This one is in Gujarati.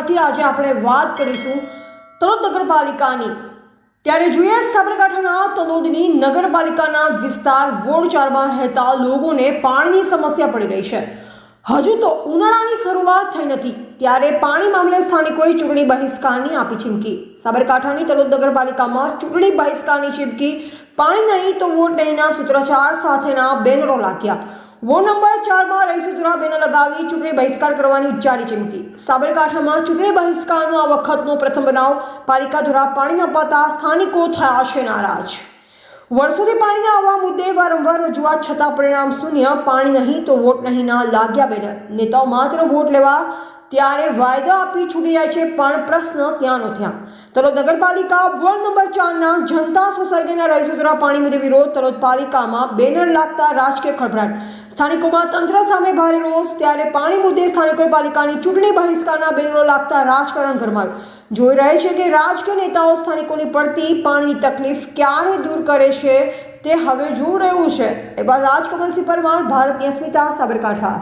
સાબરકાંઠાથી આજે આપણે વાત કરીશું તલોદ નગરપાલિકાની. ત્યારે જોઈએ સાબરકાંઠાના તલોદની નગરપાલિકાના વિસ્તાર વોર્ડ ચારમાં રહેતા લોકોને પાણીની સમસ્યા પડી રહી છે. હજુ તો ઉનાળાની શરૂઆત થઈ નથી, ત્યારે પાણી મામલે સ્થાનિકોએ ચૂંટણી બહિષ્કારની આપી ચીમકી. સાબરકાંઠાની તલોદ નગરપાલિકામાં ચૂંટણી બહિષ્કારની ચીમકી, પાણી નહીં તો વોટ નહીંના સૂત્રોચ્ચાર સાથેના બેનરો લાગ્યા. વોર્ડ નંબર ચારમાં રહીશો દ્વારા બેનર લગાવી ચૂંટણી બહિષ્કાર કરવાની ઉચ્ચારી ચીમકી. સાબરકાંઠામાં ચૂંટણી બહિષ્કારનો આ વખતનો પ્રથમ બનાવ પાલિકા દ્વારા પાણી ન અપાતા સ્થાનિકો થયા છે નારાજ. વર્ષોથી પાણીના આવવા મુદ્દે વારંવાર રજૂઆત છતાં પરિણામ શૂન્ય, પાણી નહીં તો વોટ નહીંના લાગ્યા બેનર નેતાઓ માત્ર વોટ લેવા ત્યારે વાયદો આપી છૂટી જાય છે, પણ પ્રશ્ન ત્યાંનો ત્યાં તલોદ નગરપાલિકા વોર્ડ નંબર ચારના જનતા સોસાયટીના રહીશો દ્વારા પાણી મુદ્દે વિરોધ, તલોદ પાલિકામાં બેનર લાગતા રાજકીય ખળભળાટ. સ્થાનિકોમાં તંત્ર સામે ભારે રોષ, ત્યારે પાણી મુદ્દે સ્થાનિકોએ પાલિકાની ચૂંટણી બહિષ્કારના બેનરો લાગતા રાજકારણ ગરમાયું. જોઈ રહે છે કે રાજકીય નેતાઓ સ્થાનિકોની પડતી પાણીની તકલીફ ક્યારે દૂર કરે છે તે હવે જોઈ રહ્યું છે. એવા રાજકમલસિંહ પરમાર ભારતની અસ્મિતા સાબરકાંઠા.